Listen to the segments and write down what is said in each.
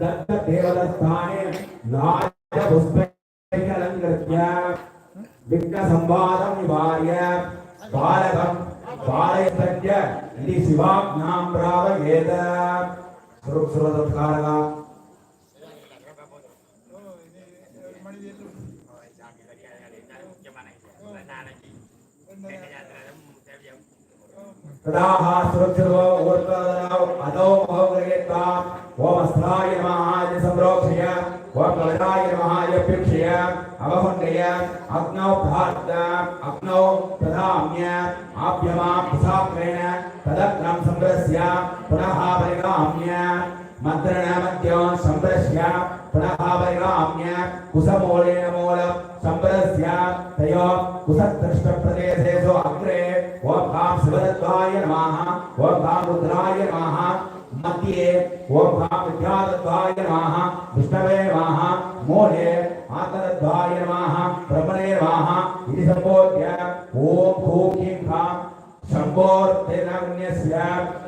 दत्तदेवदस्थाने लाजपुष्पैरलङ्कृत्य विघ्नसंवादं निवार्य बालकं बालयस्तस्य इति शिवाज्ञां प्रापयेत सुरक्षुरदत्कारः तदाह सुरक्षितो ऊर्ध्वदनौ अधो मोहगृहीत्वा ओम अस्त्राय नमः इति सम्प्रोक्षय ओम कवचाय नमः इति अप्युक्षय अवहुण्डय अग्नौ प्रार्थ अग्नौ प्रधाम्य आभ्यमा प्रसाक्रेण तदग्नं सम्प्रस्य पुनः परिगाम्य मन्त्रणमद्यो सम्प्रस्य पुनः परिगाम्य कुसमूलेन मूलं सम्प्रस्य तयो कुसदृष्टप्रदेशेषु अग्रे ओम काम शिवदत्ताय नमः ओम काम रुद्राय नमः मध्ये ओम काम विद्यादत्ताय नमः विष्णवे नमः मूले आत्मदत्ताय नमः ब्रह्मणे नमः इति सम्बोध्य ओम खूं ह्रीं खां शम्भोर्तेनागुण्यस्य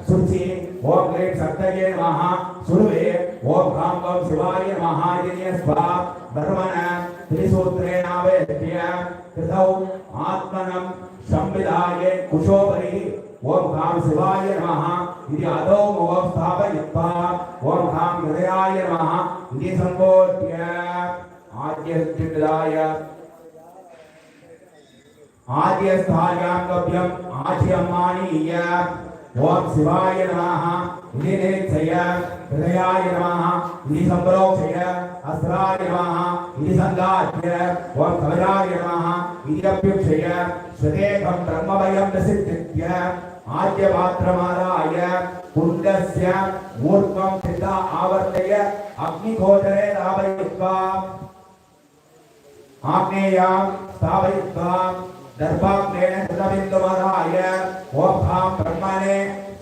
शुचि ओम ग्रेट सप्तये नमः सुरवे ओम खां गं शिवाय नमः इति स्वा ब्रह्मण त्रिसूत्रेणावेद्य कृतौ आत्मनं संविधाय कुशोपरि ओम काम शिवाय नमः इति अधो मुखं स्थापयित्वा ओम काम हृदयाय नमः इति सम्बोध्य आद्यस्थिताय आद्यस्थायां ஆரியஸ்தாயாங்கபியம் ஆச்சியம்மானிய ஓம் சிவாய நமாக இதிநேச்சய ஹிருதயாய நமாக இதி சம்பரோக்ஷய அஸ்ராய நமாக இதி சங்காத்ய ஓம் கவயாய நமாக இதி அப்யுக்ஷய ஸ்வதேகம் பிரம்மபயம் நசித்தித்ய ஆத்ய பாத்திரமாதாய குண்டஸ்ய ஊர்வம் சித்தா ஆவர்த்தய அக்னிகோதரே தாபயித்வா ஆக்னேயாம் ஸ்தாபயித்வா दर्भाग्नेन कृतबिन्दुमदाय ओम खां ब्रह्मणे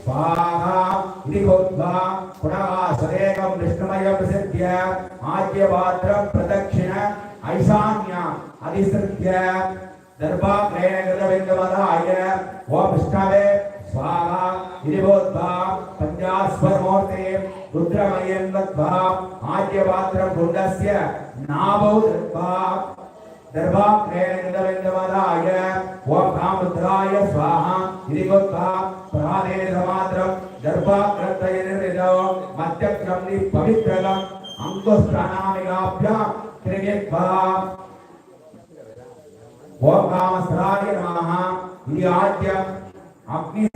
स्वाहा इति कृत्वा पुनः सदेकं विष्णुमयं प्रसिद्ध्य आद्यपात्रं प्रदक्षिण ऐशान्याम् अधिसृत्य। दर्भाग्नेन कृतबिन्दुमदाय ओम विष्णवे स्वाहा इति भूत्वा पञ्चास्वरमूर्ते रुद्रमयं दत्त्वा आद्यपात्रं कुण्डस्य नाभौ दत्त्वा దర్భాగ్రేణిందవెందవదాయ ఓభాముద్రాయ స్వాహ ఇది గొప్ప ప్రాణేన సమాద్రం దర్భాగ్రంథయనిరిద మధ్యక్రమ్ని పవిత్రగం అంకుస్థానామిగాభ్య క్రిమిత్వ ఇది ఆద్యం అగ్ని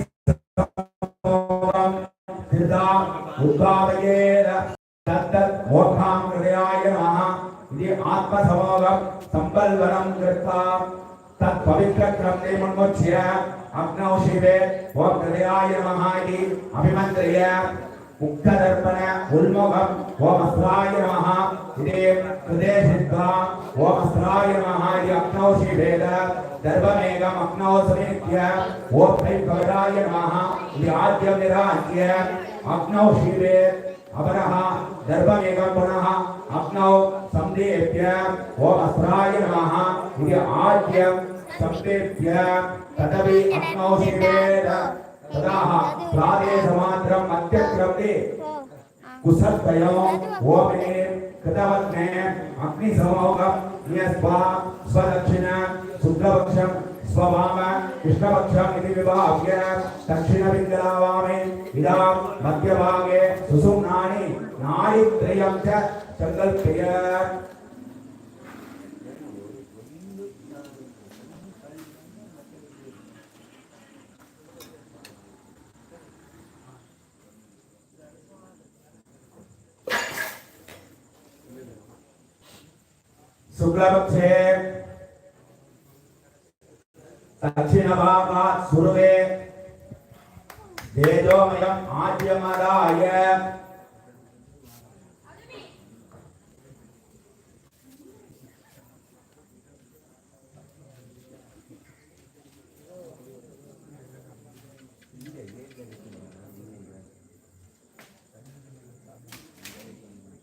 ఇది ఆత్మ సమోగం సంబల్వనం కృత్వా తత్ పవిత్ర క్రమ్నే మున్ముచ్య అగ్నౌ శివే. ఓం హృదయాయ నమః ఇది అభిమంత్రయ. ముక్తదర్పణ ఉల్ముఖం. ఓం అస్రాయ నమః ఇది హృదయ సిద్ధా ఓం అస్రాయ నమః ఇది అగ్నౌ శివేద దర్భమేఘం అగ్నౌ సమేత్య ఓం హై భగరాయ నమః ఇది ఆద్యం నిరాజ్య అగ్నౌ శివే. अपरः दर्भमेघं पुनः अग्नौ संदेभ्य ओम अस्त्राय नमः इति आद्यं संदेभ्य तदपि अग्नौ शिवेद तदाह प्रादेशमात्रं मध्यक्रमे कुसद्वयो ओमे कृतवत्ने अग्निसमोगं न्यस्वा स्वदक्षिण शुद्धपक्षं स्ववाम कृष्णपक्षम् इति विभाव्य दक्षिणपिङ्गलावामे इदां मध्यभागे सुसुम्नानि नाडित्रयं च सङ्कल्प्य। शुक्लपक्षे दक्षिणभागात् सुरवे तेजोमयम् आद्यमदाय।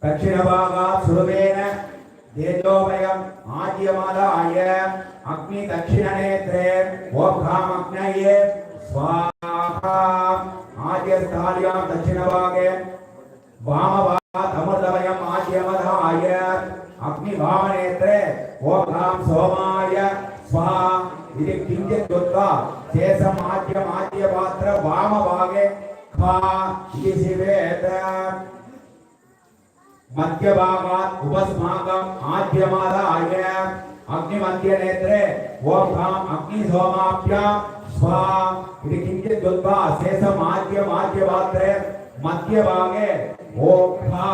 दक्षिणभागात् तेजोमयम् आद्यमदाय। अग्नि दक्षिणनेत्रे ओम खामग्नये स्वाहा, आद्यस्थाल्यां दक्षिणभागे वामभागात् अमृतमयम् आद्यमधाय अग्निभावनेत्रे ॐ ह्रां सोमाय, स्वाहा इति किञ्चित् कृत्वा शेषम् आद्यम् आद्यपात्र वामभागे खा इति शिवेत मध्यभागात् उपस्माकम् आद्यमादाय अग्निमध्यनेत्रे ॐ ह्रां अग्निसोमाभ्यां स्वाहा इति किञ्चित् कृत्वा शेषम् आद्यम् आद्यपात्रे मध्यभागे ॐ खा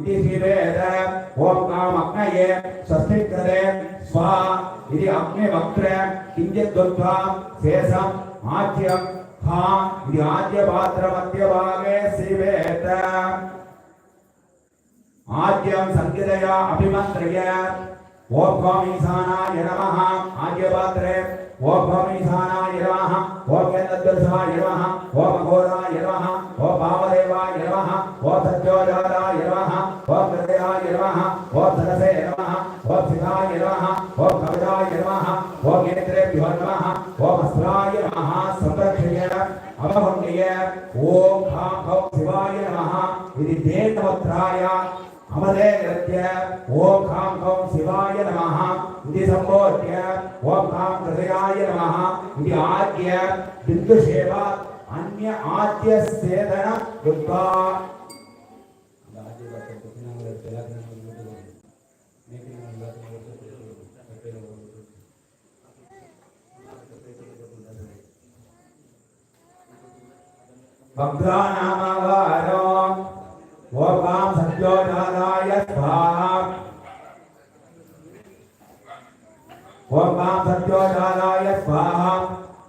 इति शिवेद ॐ काम् अग्नये स्वस्तिकृते स्वाहा इति अग्निवक्त्रे किञ्चित् कृत्वा शेषम् आद्यं खा इति आद्यपात्रमध्यभागे शिवेत आद्यं संकितया अभिमन्त्र्य। ఓం ఈశానాయ నమ. ఆద్యపాత్రే. ఓం ఈశానాయ నమ. ఓం కేంద్రద్వసాయ నమ. ఓం ఘోరాయ నమ. ఓం భావదేవాయ నమ. ఓం సత్యోజారాయ నమ. ఓం హృదయాయ నమ. ఓం సరసే నమ. ఓం సితాయ నమ. ఓం కవితాయ నమ. ఓం నేత్రేభ్యో నమ. ఓం అస్త్రాయ నమ. సంరక్షయ అవహుణ్య ఓం హా శివాయ నమ. ఇది దేవత్రాయ. अमरे नृत्य ओम खां खौ शिवाय नमः इति सम्बोध्य, ओम खां हृदयाय नमः इति आद्य बिन्दुषेवात् अन्य आद्य सेदन कृत्वा भद्रानामवारो ओकां सत्योजाताय स्वाहा ओकां सत्योजाताय स्वाहा,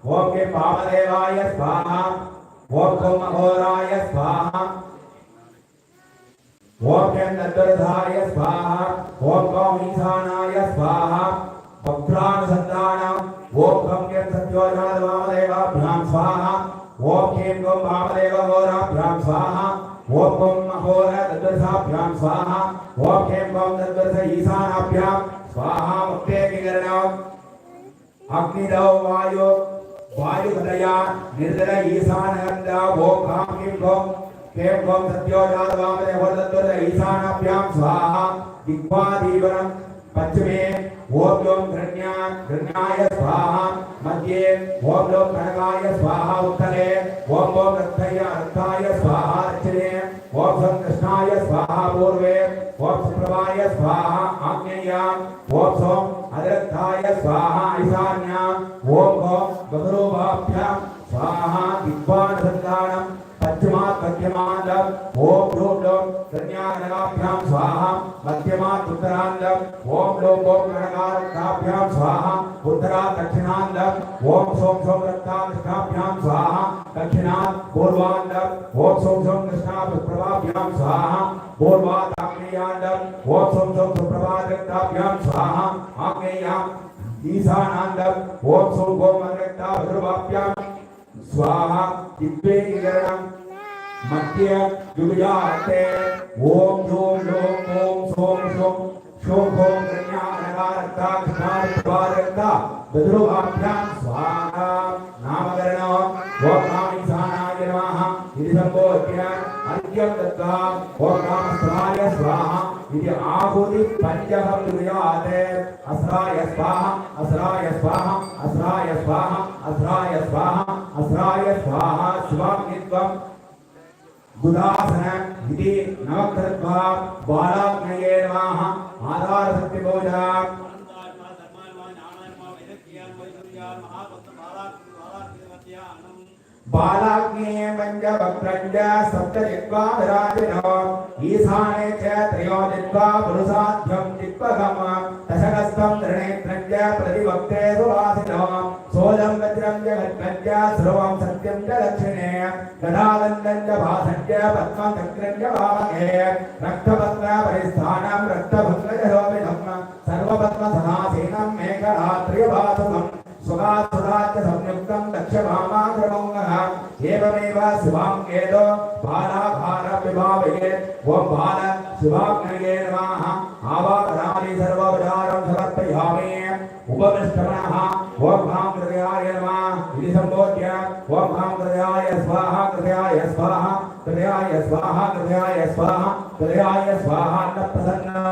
ओम के पावदेवाय स्वाहा, ओम कौ अघोराय स्वाहा, ओम के नद्वरधाय स्वाहा, ओम कौ ईशानाय स्वाहा भद्रानुसन्धानम् ओम कं के वामदेवाभ्यां स्वाहा, ओम कें गं वामदेव घोराभ्यां स्वाहा ओम तद्दर्शाभ्यां स्वाहा। ओम कें गं तद्दर्श ईशानाभ्यां। स्वाहा मुक्तेकिकरणम् अग्निदौ वायु वायुहृदया निर्दय ईशानगन्ध ओम खां किं गं कें गं सत्योजात वामदेव तद्दर्श ईशानाभ्यां, स्वाहा। दिक्पादीवनं पश्चिमे ओम लोम घृण्या घृण्याय स्वाहा। मध्ये ओम लोम कनकाय, स्वाहा उत्तरे ओम ओम रक्तय अर्थाय स्वाहा, दक्षिणे। ఓం సంకృష్ణాయ స్వాహ పూర్వే ఓం సుప్రభాయ స్వాహ ఆగ్నేయాం ఓం సోం స్వాహ ఈశాన్యాం ఓం ఓం బహురూపాభ్యాం స్వాహ దిగ్వాణ సంధానం మధ్యమాండం ఓం రూం లోం ప్రజ్ఞానగాభ్యాం స్వాహ మధ్యమాత్ ఉత్తరాండం ఓం లోం ఓం గణగారక్తాభ్యాం స్వాహ ఉత్తరా దక్షిణాండం ఓం సోం సోం రక్తాభ్యాం స్వాహ దక్షిణాత్ పూర్వాండం ఓం సోం సోం కృష్ణాభ్యాం స్వాహ పూర్వాత్ ఆగ్నేయాండం ఓం సోం సోం సుప్రభారక్తాభ్యాం స్వాహ ఆగ్నేయాం ఈశానాండం ఓం సోం గోమరక్తా భద్రవాప్యాం స్వాహ దివ్యే మధ్య యుగాస్తే ఓం హ్యూం లోం ఓం సోం సోం. శోం హోం బదురుభాభ్యాం స్వాహ నామకరణం. ఓం నామిసానాయ నమః. ఇది సంబోధ్య. అర్ఘ్యం దత్వా ఓం నామస్వాయ స్వాహ. ఇది ఆహుతి పంచహం కుర్యాత్ అస్రాయ స్వాహ అస్రాయ స్వాహ అస్రాయ స్వాహ అస్రాయ స్వాహ అస్రాయ స్వాహ. శుభం నిత్వం गुदासन इति नवकृत्वा बालाग्नये नमः आधारशक्तिपूजा बालाग्ने पञ्चवक्त्रञ्च सप्त जित्वा विराजिनो ईशाने च त्रयो जित्वा पुरुषाभ्यं जित्वगम दशकस्थं त्रिनेत्रञ्च प्रतिवक्त्रे सुवासिनो सोलं वज्रं च खड्गं च ध्रुवं सत्यं च दक्षिणे गदादण्डं च भासं च पद्मं चक्रं च वामके रक्तपत्रपरिस्थानं సుగాసురాచ సంయుక్తం దక్షమామాగ్రమంగః ఏవమేవ శివాం ఏదో బాల భార విభావయే. ఓం బాల శివాగ్నయే నమః. ఆవాకరామి సర్వోపచారం సమర్పయామి. ఉపమిష్టమనః ఓం భాం హృదయాయ నమః. ఇది సంబోధ్య. ఓం భాం హృదయాయ స్వాహ హృదయాయ స్వాహ. कृतयाय स्वाहा कृतयाय स्वाहा कृतयाय स्वाहा प्रसन्न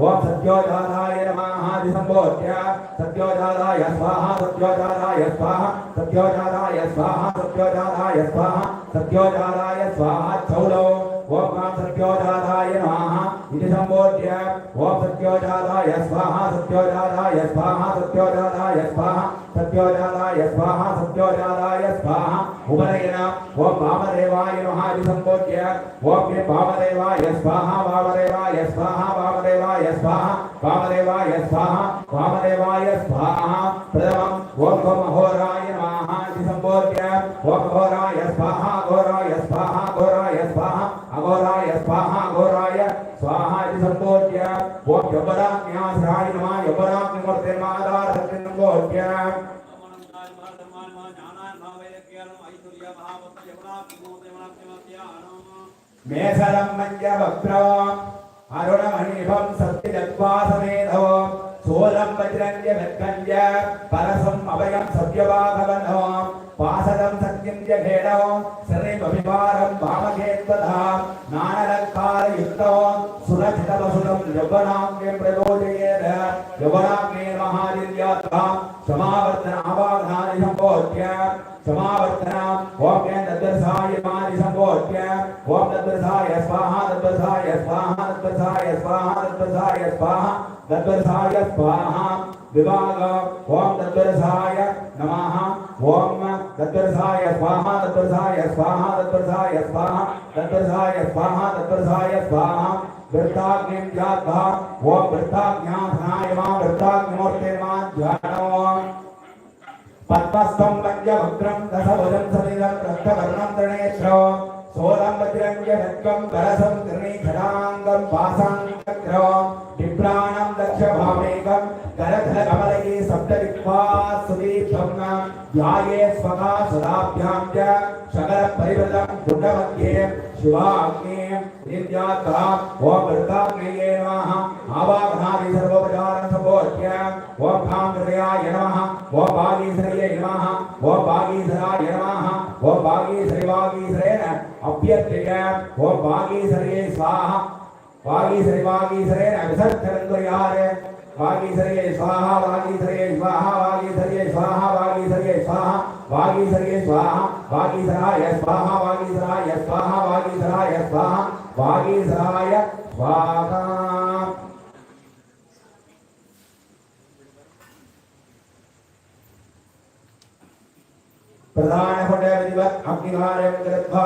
ओम सत्योजाताय नमः दिसंबोध्य सत्योजाताय स्वाहा सत्योजाताय स्वाहा सत्योजाताय स्वाहा सत्योजाताय स्वाहा सत्योजाताय स्वाहा चौलो ओम सत्योजाताय नमः इति संबोध्य ओम सत्योजाताय स्वाहा सत्योजाताय स्वाहा सत्योजाताय स्वाहा सत्योजाताय स्वाहा सत्योजाताय स्वाहा। उपनयन ओम वामदेवाय नमः इति संबोध्य ओम मे वामदेवाय स्वाहा वामदेवाय स्वाहा वामदेवाय स्वाहा वामदेवाय स्वाहा वामदेवाय स्वाहा। प्रथमं ओम गो महोराय नमः इति संबोध्य ओम घोराय स्वाहा घोराय సభ్యాం మేసరం మంజ వక్రం అరుణమణిభం సత్యజద్వాసమేధో సోలం వజ్రంజ వెత్కంజ పరసం అభయం సవ్యవాధవనో వాసదం సత్యం జఘేడో శరీరమభివారం వామకేత్వధా. నానలంకారయుక్తో సురక్షితవసురం యౌవనాం ప్రయోజయేన యౌవనాం समावर्तनाम समावर्तन आवाधानि संबोध्य समावर्तनाम ओम ज्ञान दर्शाय मानि संबोध्य ओम दर्शाय स्वाहा दर्शाय स्वाहा दर्शाय स्वाहा दर्शाय स्वाहा दर्शाय स्वाहा, विभाग ओम दर्शाय नमः ओम दर्शाय स्वाहा दर्शाय स्वाहा दर्शाय स्वाहा दर्शाय स्वाहा दर्शाय स्वाहा వృత్తాగ్నిం ధ్యాత్వా ఓం వృత్తాజ్ఞాధనాయ మా వృత్తాగ్నిమూర్తిర్మా ధ్యానం పద్మస్థం పంచభద్రం దశభుజం సమిదం రక్తవర్ణం త్రినేత్రం సోలం వజ్రం జగత్వం కరసం త్రిణీఖడాంగం పాసాంగక్రవం బిభ్రాణం దక్షభామేకం కరధర కమలయే సప్తవిక్వా సుదీర్ఘం ధ్యాయే స్వగా సదాభ్యాం చ సకల शिवाग्नेत्यात्तः ॐ वृद्धाग्नये नमः आवाघ्नादि सर्वोपचारं सम्भोज्य ॐ भाङ्गृतयाय नमः ॐ बागीसरये नमः ॐ बागीसराय नमः ॐ बागीसरिवागीसरेण अभ्यर्थिय ॐ बागीसरये स्वाहा बागीसरिवागीसरेण विसर्जनन्तु यार வாகீசரியை சுவாஹா வாகீசரியை சுவாஹா வாகீசரியை சுவாஹா வாகீசரியை சுவாஹா வாகீசரியை சுவாஹா வாகீசராய சுவாஹா வாகீசராய சுவாஹா வாகீசராய சுவாஹா வாகீசராய சுவாஹா प्रधानपटविद्वत् अग्निकारं कृत्वा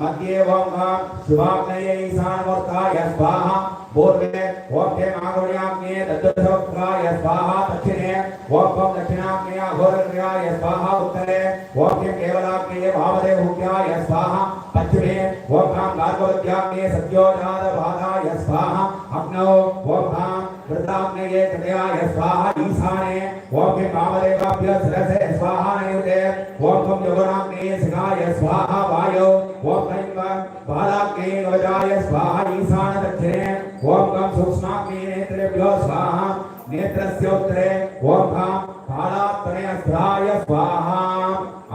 मध्ये वङ्गां शुभाग्नयै सान्वर्ताय स्वाहा पूर्वे ओम ते मागुण्याग्ने दत्तसवक्राय स्वाहा दक्षिणे ओम दक्षिणाग्ने अघोरग्र्याय स्वाहा उत्तरे ओम ते केवलाग्ने भावदेवहुक्याय स्वाहा पश्चिमे कां गार्गवत्याग्ने सत्योजातबाधाय स्वाहा अग्नौ कां वृद्धाग्नये कृतयाय स्वाहा ईशाने के कामदेवाभ्य शिरसे स्वाहा नयुते ओम त्वं यवनाग्ने शिखाय स्वाहा वायो ओम क्लीं बालाग्ने वजाय स्वाहा ईशान दक्षिणे ओम कं सूक्ष्माग्ने नेत्रेभ्यो स्वाहा नेत्रस्योत्तरे ओम पाला कालात्तने अस्त्राय स्वाहा।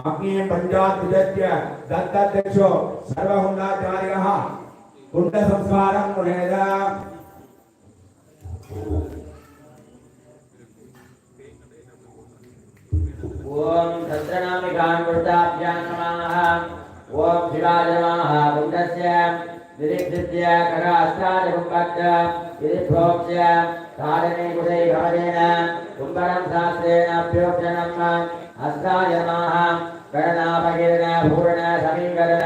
अग्निं पञ्चाद्विजत्य दत्तध्यक्षो सर्वहुंडाचार्यः कुंड संस्कारं ఓం కుంభక్త ఇది ప్రోక్ష్య తాడనే కుదై భవనేన కుంభరం శాస్త్రేణ అభ్యోక్షణం అస్త్రాయ నమః గణనాపకీర్ణ పూర్ణ సమీకరణ చేసన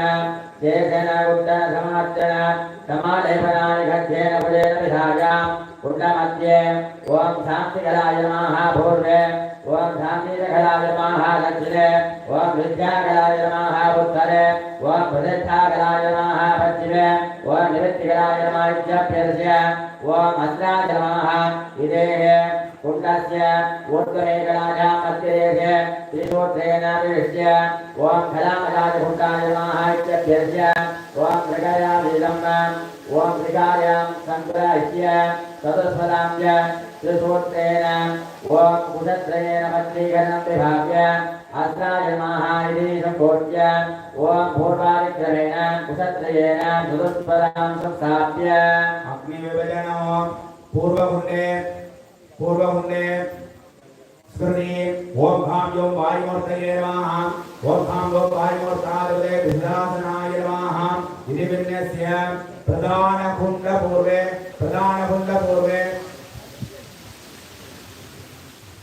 ఉత్తర సమార్చన సమాలేపనాని గధ్యేన భుజేన విధాయాం కుండమధ్యే ఓం శాంతికరాయ నమః పూర్వే. ఓం శాంతికరాయ నమః దక్షిణే. ఓం విద్యాకరాయ నమః ఉత్తరే. ఓం ప్రతిష్టాకరాయ నమః పశ్చిమే. ఓం నివృత్తికరాయ నమః ఇత్యభ్యర్చ్య ఓం అస్త్రాయ నమః ఇదేహే कुण्डस्य उत्तरेकलाघामध्येभ्य त्रिसूत्रेणाभिविष्य ॐ फलामलाजभूताय नमः इत्यभ्यस्य ॐ मृगया विलम्बम् ॐ मृगायां सङ्कुलस्य चतुष्फलां च त्रिसूत्रेण ॐ कुशत्रयेण पत्नीकरणं विभाव्य हस्तायमाः इति सम्पूज्य ॐ पूर्वादिक्रमेण कुशत्रयेण चतुष्फलां संस्थाप्य अग्निविभजनो पूर्वकुण्डे पूर्वहुंडे स्मृति ओम भाम योम वायुमूर्तये नमः। ओम भाम योम वायुमूर्तादे विद्यासनाय नमः। इति विन्यस्य प्रधान कुंड पूर्वे प्रधान कुंड पूर्वे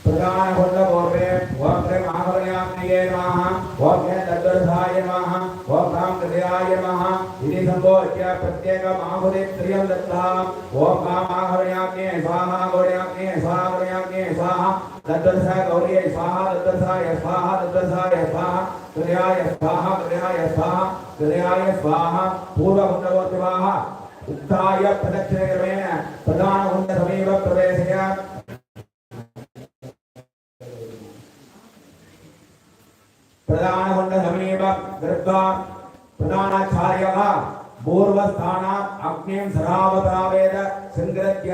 प्रधान कुंड पूर्वे ओम श्री महाभरण्याग्नये नमः। ओम हे तद्दर्शाय नमः। ओम राम हृदयाय नमः। इति सम्बोध्य प्रत्येकम् आहुतित्रयं ओम राम आहवण्याग्ने स्वाहा गौर्याग्ने स्वाहा गौर्याग्ने स्वाहा। तद्दर्शा गौर्ये स्वाहा तद्दर्शाय स्वाहा तद्दर्शाय स्वाहा। हृदयाय स्वाहा हृदयाय स्वाहा हृदयाय स्वाहा। पूर्वकुण्डवोत्सवाः उत्थाय प्रदक्षिणक्रमेण प्रधानकुण्डसमीप प्रवेशय। प्रधानकुण्डसमीप गत्वा प्रधानाचार्यः। பூர்வஸ்தானா அக்னியம் சராவதாவேத சங்கரத்ய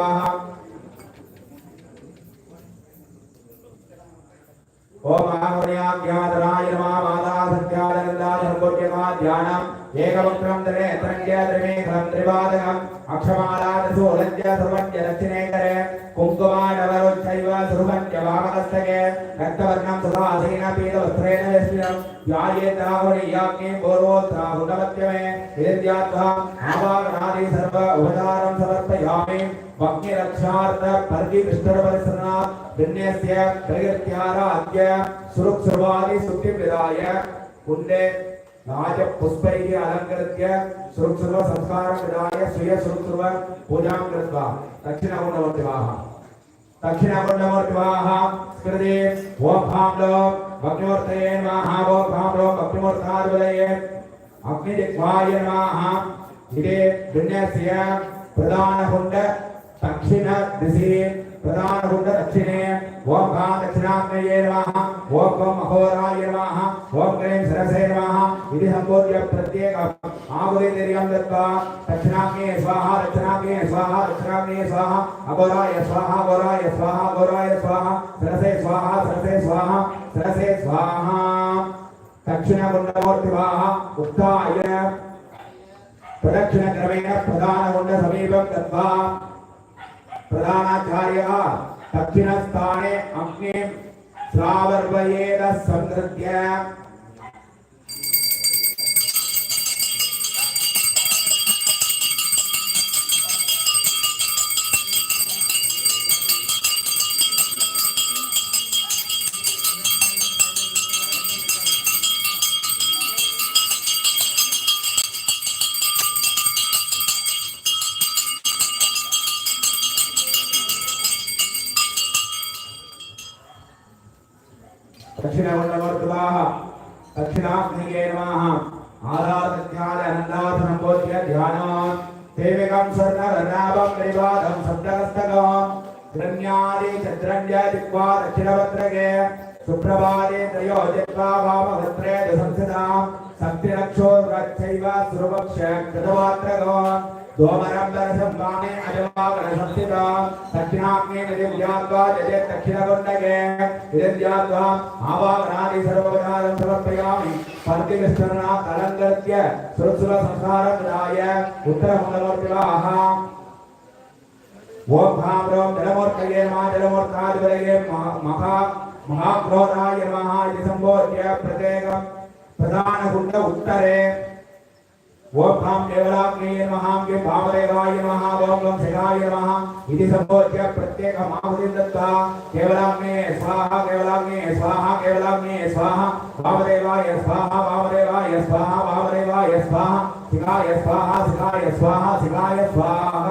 पूर्वकुण्डवर्तिवाः ओम आहवण्याज्ञाधनाय नमः माता सत्यानन्दाय सम्पूज्यमा ध्यानम् एकवक्त्रं त्रे त्रण्य त्रिमेघं त्रिपादकम् अक्षमाला त्रिशूलञ्च सर्वञ्च दक्षिणेकरे कुङ्कुमाडवरुच्चैव सुरुवञ्च वामहस्तके रक्तवर्णं सुधासीन पीतवस्त्रेण यस्मिनं ध्यायेत्राहुणीयाग्निं पूर्वोत्राहुणमत्यमे वेद्यात्वा आवागनादि सर्व उपचारं समर्पयामि। भग्निरक्षार्थ पर्गिकृष्णपरिसरणात् भिन्यस्य प्रकृत्याराध्य सुरुक्सुर्वादि सुक्तिप्रदाय कुण्डे राजपुष्पैः अलङ्कृत्य सुरुक्सुर्व संस्कारं विधाय स्वीय सुरुक्सुर्व पूजां कृत्वा दक्षिणगुणवर्तिवाः दक्षिणगुण्डमूर्तिवाः स्मृति ओम भाम्लो भग्निमूर्तये नमः ओम भाम्लो भग्निमूर्ताद्वलये अग्निदिग्वाय नमः इति దక్షిణ దిశి ప్రధానగుండ దక్షిణే ఓం కా దక్షిణాగ్నయే నమః ఓం గం అహోరాయ నమః ఓం గ్రీం సరసే నమః ఇది సంపూర్ణ ప్రత్యేక ఆగురే నిర్యం దత్వా దక్షిణాగ్నే స్వాహ దక్షిణాగ్నే స్వాహ దక్షిణాగ్నే స్వాహ అహోరాయ స్వాహ అహోరాయ స్వాహ అహోరాయ స్వాహ సరసే స్వాహ సరసే స్వాహ సరసే స్వాహ దక్షిణ గుండమూర్తి వాహ ఉత్థాయ ప్రదక్షిణ క్రమేణ ప్రధాన గుండ సమీపం దత్వా प्रधानाचार्यः दक्षिणस्थाने अग्निं श्रावर्वयेद संहृत्य సంస్థిత దక్షిణాగ్నేన దివ్యాద్వా జయే దక్షిణగొండగే విదద్యాద్వా ఆవాహనాది సర్వగణారం సమర్పయామి పంతివిస్తరణ ప్రత్యేక ప్రధాన గుండ ఉత్తరే ఓం కేవలాగ్నేయ నమః గే భావదేవాయ నమః ఓం శివాయ నమః ఇది సంబోధ్య ప్రత్యేక మాహుతిం దత్వా కేవలాగ్నేయ స్వాహ కేవలాగ్నేయ స్వాహ కేవలాగ్నేయ స్వాహ భావదేవాయ స్వాహ భావదేవాయ స్వాహ భావదేవాయ స్వాహ శివాయ స్వాహ శివాయ స్వాహ శివాయ స్వాహ.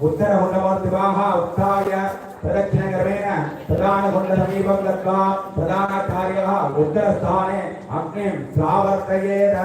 ఉత్తర హుండవర్తివాహ ఉత్థాయ ప్రదక్షిణకరమేణ ప్రధానగుండసమీపం గత్వా ప్రధానకార్యः ఉత్తరస్థానే అగ్నిం ప్రావర్తయేత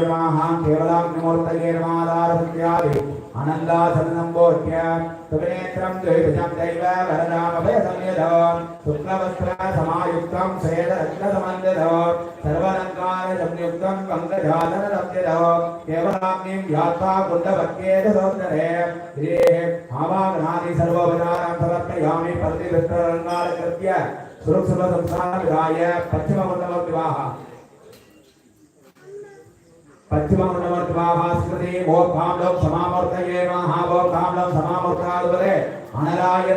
नमः केवलाग्निमूर्तये नमादारसत्यादि अनन्दासन्नम्बोध्य सुविनेत्रं द्वैभुजं दैव वरदामभयसंयधो शुक्लवस्त्रसमायुक्तं श्वेतरत्नसमन्विधो सर्वलङ्कारसंयुक्तं पङ्कजातनसंयधो केवलाग्निं ध्यात्वा कुण्डवत्येत सौन्दरे ह्रीः आवागनादि सर्वोपचारं समर्पयामि प्रतिविष्टरङ्गालकृत्य సురక్షితాయ పశ్చిమ మండలం వివాహ పశ్చిమ మండలం వివాహ స్మృతి ఓర్ధాండం సమామర్తయే మహాభోర్ధాండం సమామర్తాలు వలె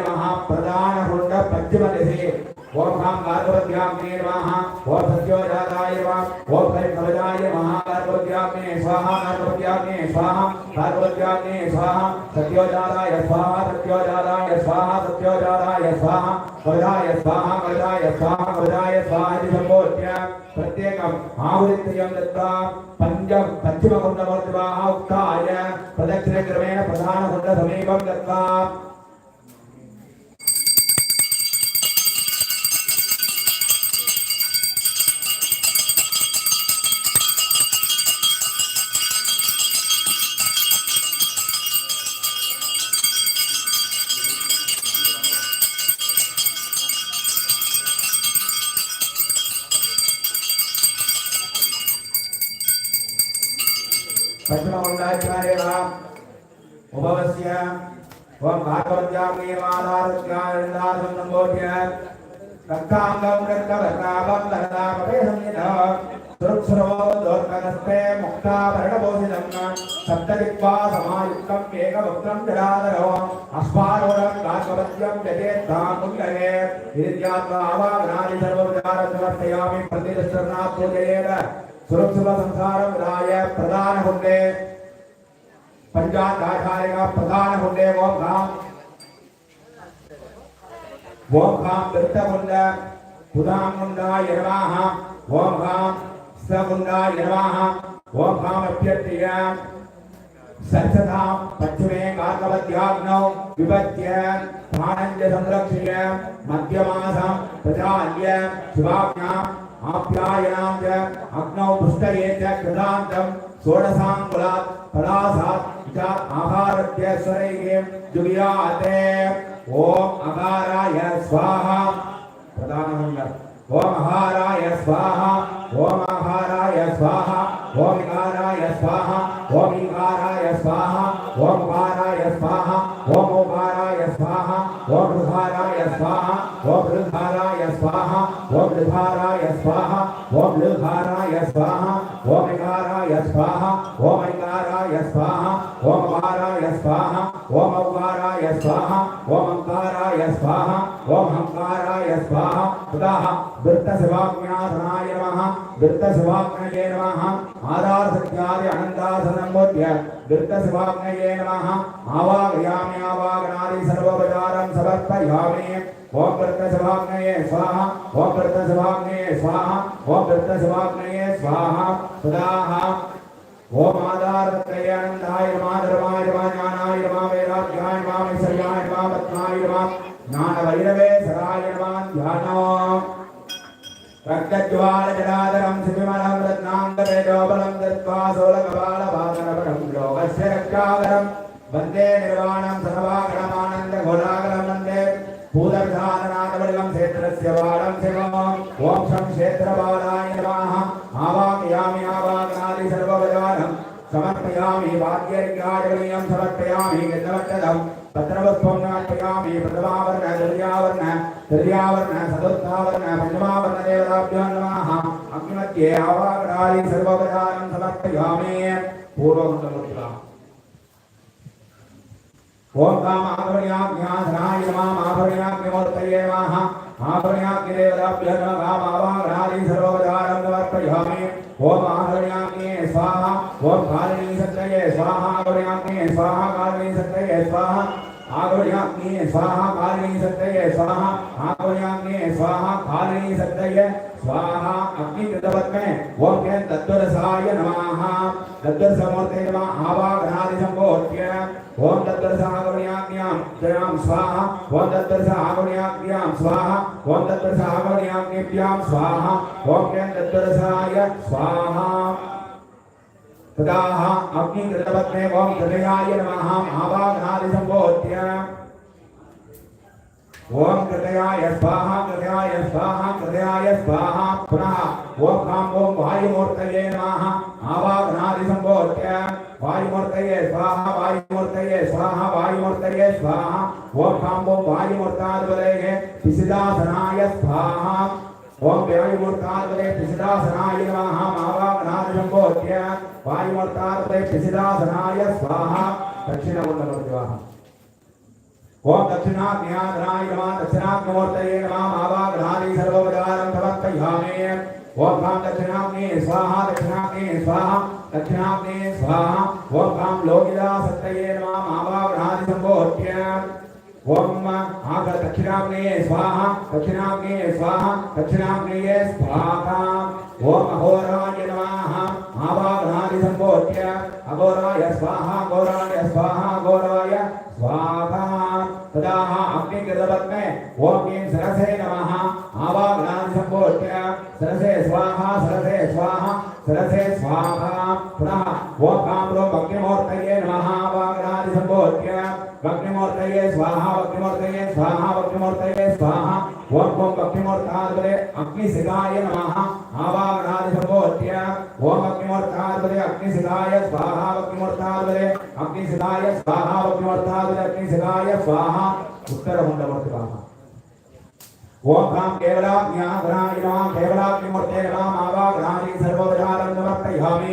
మహాప్రధాన హృండ పశ్చిమ దిశే. ఓర్ధాం గార్భవద్యాగ్నే నమః. ఓర్ధస్యోజాతాయ నమః. ఓర్ధైఫలజాయ మహాగార్భవద్యాగ్నే స్వాహా. గార్భవద్యాగ్నే స్వాహా. గార్భవద్యాగ్నే స్వాహా. సత్యోజాతాయ స్వాహా. సత్యోజాతాయ స్వాహా. సత్యోజాతాయ స్వాహా. వరదాయ స్వాహా. వరదాయ స్వాహా. వరదాయ స్వాహి సంబోధ్య. ప్రత్యేకం ఆవృత్యం దత్వా పంచ పశ్చిమకుండవర్తివా ఉక్తాయ ప్రదక్షిణక్రమేణ ప్రధానకుండ సమీపం దత్వా ओम भागवत्याग्नेयमाधारत्यानन्दासं सम्बोध्य रक्ताङ्गं रक्तवस्त्राभं लहदामपेसंयतः सुरक्षुरवो दोर्कनस्ते मुक्ताभरणभूषितं सप्तदिक्वा समायुक्तम् एकवक्त्रं जलाधरो अस्मारोढं गार्गवत्यं यथेत्थां कुण्डले विद्यात्मा आवागनादि सर्वोपचारं समर्पयामि प्रतिष्ठरणात् पूजयेत सुरक्षुभसंसारं विधाय प्रधानकुण्डे पंचाधारिका प्रधान हुंडे ओम घाम ओम घाम दत्तकुंड पुदामुंडा यरवाह ओम घाम सकुंडा यरवाह ओम घाम अभ्यर्थ्य सत्सदा पश्चिमे कार्कवत्याग्नौ विभत्य प्राणञ्च संरक्ष्य मध्यमासं प्रचाल्य शिवाभ्याम् आप्यायनां च अग्नौ पुष्टये च कृतान्तं षोडशाङ्कुलात् पलासात् आहारस्य स्वरैः जुगियाते ॐ अकाराय स्वाहा प्रधानमण्डल ॐ आहाराय स्वाहा ॐ आहाराय स्वाहा ॐ इकाराय स्वाहा ॐ इकाराय स्वाहा ॐ उकाराय स्वाहा ॐ उकाराय स्वाहा ॐ ऋधाराय स्वाहा ॐ ऋधाराय स्वाहा ॐ ऋधाराय स्वाहा ॐ ऋधाराय स्वाहा ॐ इकाराय स्वाहा ॐ इकाराय स्वाहा ఓం వారాయ స్వాహ ఓం ఔకారాయ స్వాహ ఓం అంకారాయ స్వాహ ఓం హంకారాయ స్వాహ. ఉదాహ వృత్తశివాగ్నాథనాయ నమ. వృత్తశివాగ్నయే నమ. ఆధార సత్యాది అనంతాసనంబోధ్య వృత్తశివాగ్నయే నమ. ఆవాగయామి ఆవాగనాది సర్వోపచారం సమర్పయామి. ఓం వృత్తశివాగ్నయే స్వాహ. ఓం వృత్తశివాగ్నయే స్వాహ. ఓం వృత్తశివాగ్నయే స్వాహ. ఉదాహ ओम आधारत्रय आनंदाय नमः धर्माय नमः ज्ञानाय नमः वैराग्याय नमः ऐश्वर्याय नमः पद्माय नमः ज्ञान वैरवे सदाय नमः ध्यानो रक्तज्वाल जलाधरं शिविमलं रत्नाङ्गतेजोबलं दत्त्वा सोलकपालभागनपरं लोकस्य रक्षाकरं वन्दे निर्वाणं सर्वागणमानन्दघोरागरं वन्दे भूतविधाननाथवलिगं क्षेत्रस्य बालं शिवम् ॐ शं क्षेत्रबालाय नमः आवाहयामि आवाहनादि सर्ववजानं समर्पयामि वाद्यर्घ्याजलीयं समर्पयामि गन्धवट्टदं पत्रवत्वं नार्पयामि प्रथमावर्ण द्वितीयावर्ण तृतीयावर्ण चतुर्थावर्ण पञ्चमावर्ण देवताभ्यो नमः अग्निमध्ये आवाहनादि सर्ववजानं समर्पयामि पूर्वमण्डलोत्तरम् ओम काम आभरण्याज्ञाधनाय नमः आभरण्याग्निमूर्तये नमः आभरण्याग्निदेवताभ्यो नमः काम आवाहनादि सर्वोपचारं समर्पयामि ओम आभरण्याग्ने स्वाहा कालिनी सत्रये स्वाहा। आगमयाग्ने स्वाहा कालिनी सत्रये स्वाहा। आगमयाग्ने स्वाहा कालिनी सत्रये स्वाहा अग्निकृतपद्मे ओम केन तत्वरसाय नमः। तत्वरसमूर्ते नमः आवाहनादि सम्भोत्य ओम तत्वरसागमयाग्न्यां जयां स्वाहा। ओम तत्वरसागमयाग्न्यां स्वाहा। ओम तत्वरसागमयाग्नेभ्यां स्वाहा। ओम केन तत्वरसाय स्वाहा। तदाह अग्निकृतपद्मे ओम हृदयाय नमः आवाहनादि सम्भोत्य ओम कृतयाय स्वाहा कृतयाय स्वाहा कृतयाय स्वाहा, पुनः ओम काम ओम वायुमूर्तये नमः आवाहनादि सम्भोत्य वायुमूर्तये स्वाहा वायुमूर्तये स्वाहा वायुमूर्तये स्वाहा ओम काम ओम वायुमूर्ताद्वलये पिसिदासनाय स्वाहा। ओम वायुमूर्ताद्वलये पिसिदासनाय नमः आवाहनादि सम्भोत्य वायुमूर्ताद्वलये पिसिदासनाय स्वाहा। दक्षिणमुण्डलोद्वाहा ओम दक्षिणाग्न्याधनाय नमः, दक्षिणाग्नमूर्तये नमः आवागणादि सर्वोपचारं समर्पयामि ओम काम दक्षिणाग्ने स्वाहा दक्षिणाग्ने स्वाहा दक्षिणाग्ने स्वाहा। ओम काम लोकिदा सत्तये नमः आवागणादि सम्भोत्य ओम आग दक्षिणाग्ने स्वाहा दक्षिणाग्ने स्वाहा, दक्षिणाग्नेये स्वाहा। ओम अघोराय नमः। आवागणादि सम्भोत्य अघोराय स्वाहा गौराय स्वाहा गौराय स्वाहा तदाह अग्निकृतपद्मे ॐ क्लीं सरसे नमः। आवागणान् सम्भोत्य सरसे स्वाहा सरसे स्वाहा सरसे स्वाहा पुनः ॐ काम्रो अग्निमूर्तये नमः। आवागणादि सम्भोत्य अग्निमूर्तये स्वाहा अग्निमूर्तये स्वाहा अग्निमूर्तये स्वाहा। ॐ ॐ अग्निमूर्ताद्वरे अग्निसिखाय नमः। आवागणादि सम्भोत्य ॐ अग्निमूर्ताद्वरे अग्निसिखाय स्वाहा अग्निमूर्ताद्वरे अग्निसिखाय स्वाहा अग्निमूर्ताद्वरे अग्निसिखाय स्वाहा। उत्तरमुण्डमूर्तिवाहा ओम काम केवलाज्ञाधनाय नमः केवलाग्निमूर्ते नमः आवागणादि सर्वोपचारं समर्पयामि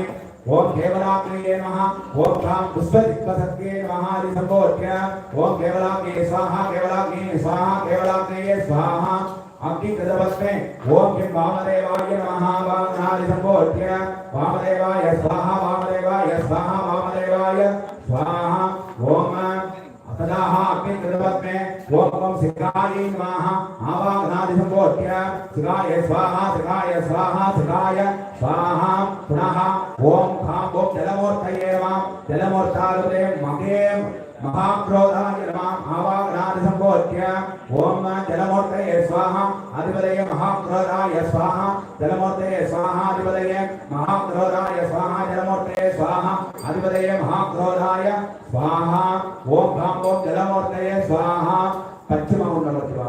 ओम केवलाग्निये नमः ओम काम पुष्पदिक्पसत्ये नमः हरि सम्भोत्य ओम केवलाग्ने स्वाहा केवलाग्ने स्वाहा, केवलाग्नेये स्वाहा। अग्निकृतवस्मे ओम किं वामदेवाय नमः वामनादि सम्भोत्य वामदेवाय स्वाहा वामदेवाय स्वाहा वामदेवाय स्वाहा। ओम तदाह अग्निकृतपद्मे ओम ओम सिकाय नमः आवाहनादि सम्भोत्य सिकाय स्वाहा सिकाय स्वाहा सिकाय स्वाहा पुनः ओम खां ओम जलमूर्तये नमः जलमूर्तालुते मगे महाक्रोधाय स्वाहा अधिपतये महाक्रोधाय स्वाहा जलमूर्तये स्वाहा अधिपतये महाक्रोधाय स्वाहा जलमूर्तये स्वाहा अधिपतये महाक्रोधाय स्वाहा ओम खाम ओम जलमूर्तये स्वाहा पश्चिममुण्डलोत्तवाहा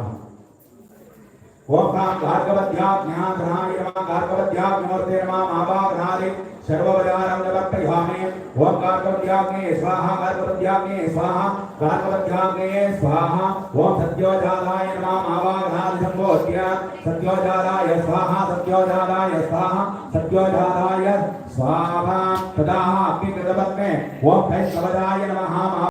ओम काम भार्गवध्याज्ञाधनाय नमः भार्गवध्याग्निमूर्ते नमः आवाहनादि सर्ववजारं नमर्पयामि ओम भार्गवध्याग्ने स्वाहा भार्गवध्याग्ने स्वाहा। भार्गवध्याग्ने स्वाहा ओम सत्योजालाय नमः आवाहनादि सम्भोत्य सत्योजालाय स्वाहा सत्योजालाय स्वाहा सत्योजालाय स्वाहा। तदाह अग्निकृतपद्मे ओम कैस्तवजाय नमः